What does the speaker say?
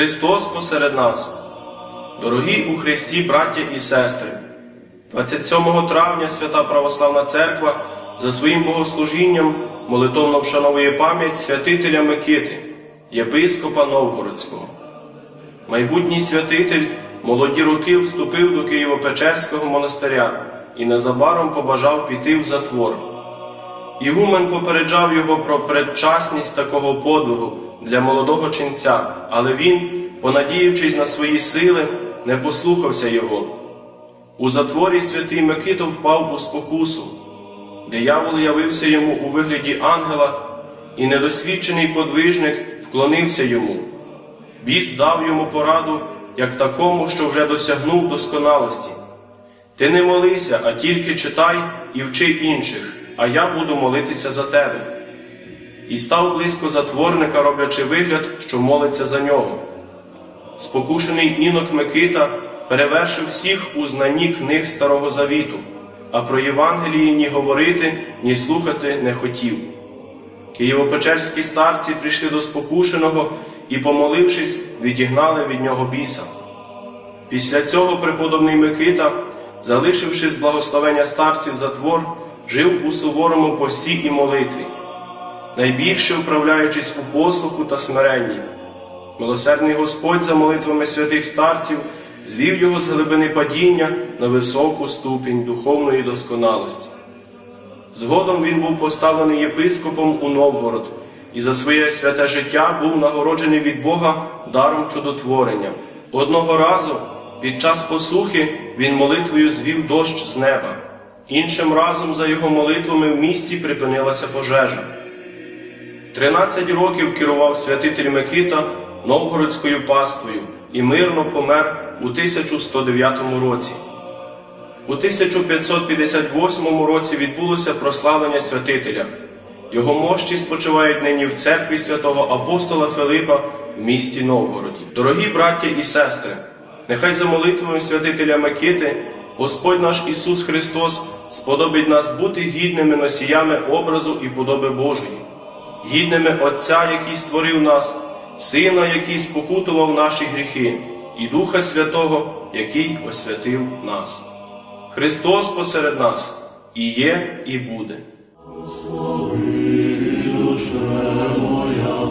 Христос посеред нас. Дорогі у Христі, браття і сестри, 27 травня Свята Православна Церква за своїм богослужінням молитовно вшановує пам'ять святителя Микити, єпископа Новгородського. Майбутній святитель молоді роки вступив до Києво-Печерського монастиря і незабаром побажав піти в затвор. Ігумен попереджав його про предчасність такого подвигу для молодого ченця, але він, понадіявшись на свої сили, не послухався його. У затворі святий Микито впав у спокусу. Диявол явився йому у вигляді ангела, і недосвідчений подвижник вклонився йому. Біс дав йому пораду, як такому, що вже досягнув досконалості. Ти не молися, а тільки читай і вчи інших, а я буду молитися за тебе. І став близько затворника, роблячи вигляд, що молиться за нього. Спокушений інок Микита перевершив всіх у знанні книг Старого Завіту, а про Євангелії ні говорити, ні слухати не хотів. Києво-Печерські старці прийшли до спокушеного і, помолившись, відігнали від нього біса. Після цього преподобний Микита, залишивши з благословення старців затвор, жив у суворому пості і молитві, найбільше вправляючись у послуху та смиренні. Милосердний Господь за молитвами святих старців звів його з глибини падіння на високу ступінь духовної досконалості. Згодом він був поставлений єпископом у Новгород і за своє святе життя був нагороджений від Бога даром чудотворення. Одного разу, під час посухи, він молитвою звів дощ з неба. Іншим разом за його молитвами в місті припинилася пожежа. Тринадцять років керував святитель Микита Новгородською паствою і мирно помер у 1109 році. У 1558 році відбулося прославлення святителя. Його мощі спочивають нині в церкві святого апостола Филипа в місті Новгороді. Дорогі браття і сестри, нехай за молитвами святителя Микити Господь наш Ісус Христос сподобить нас бути гідними носіями образу і подоби Божої, гідними Отця, який створив нас, Сина, який спокутував наші гріхи, і Духа Святого, який освятив нас. Христос посеред нас і є, і буде. Душа моя